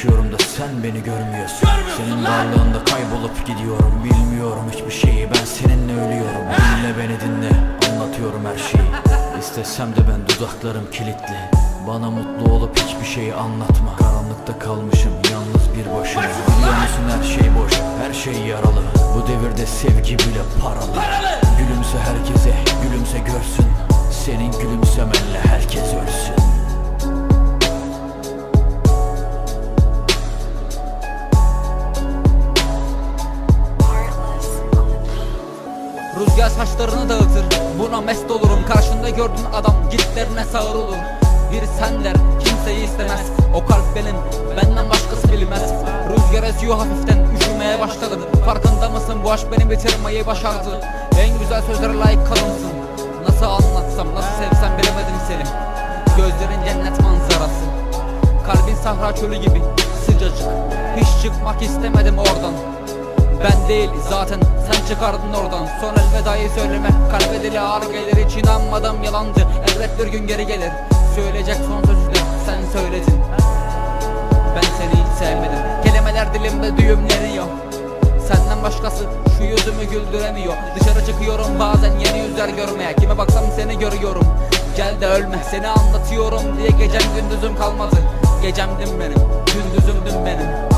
geçiyorum da sen beni görmüyorsun. Senin varlığında kaybolup gidiyorum. Bilmiyorum hiçbir şeyi ben seninle ölüyorum. Dinle beni dinle. Anlatıyorum her şeyi. İstesem de ben dudaklarım kilitli. Bana mutlu olup hiçbir şeyi anlatma. Karanlıkta kalmışım yalnız bir başıma. Biliyor musun her şey boş her şey yaralı. Bu devirde sevgi bile paralı. Gülümse herkese gülümse görsün. Senin gülümsemenle Rüzgar saçlarını dağıtır. Buna mest olurum. Karşında gördüğün adam gitlerine sağır olur. Bir sen der kimseyi istemez. O kalp benim benden başkası bilmez. Rüzgar esiyor hafiften üşümeye başladım. Farkında mısın? Bu aşk beni bitirmeyi başardı. En güzel sözlere layık kalınsın Nasıl anlatsam nasıl sevsem bilemedim seni Gözlerin cennet manzarası. Kalbin sahra çölü gibi sıcacık. Hiç çıkmak istemedim oradan ben değil zaten sen çıkardın oradan. Son elvedayı söyleme. Kalbe dili ağır gelir Hiç inanmadım yalancı. Elbet bir gün geri gelir. Söyleyecek son sözü de sen söyledin. Ben seni hiç sevmedim. Kelimeler dilimde düğümleniyor Senden başkası şu yüzümü güldüremiyor. Dışarı çıkıyorum bazen yeni yüzler görmeye. Kime baksam seni görüyorum. Gel de ölme seni anlatıyorum diye gecem gündüzüm kalmadı. Gecemdin benim gündüzümdün benim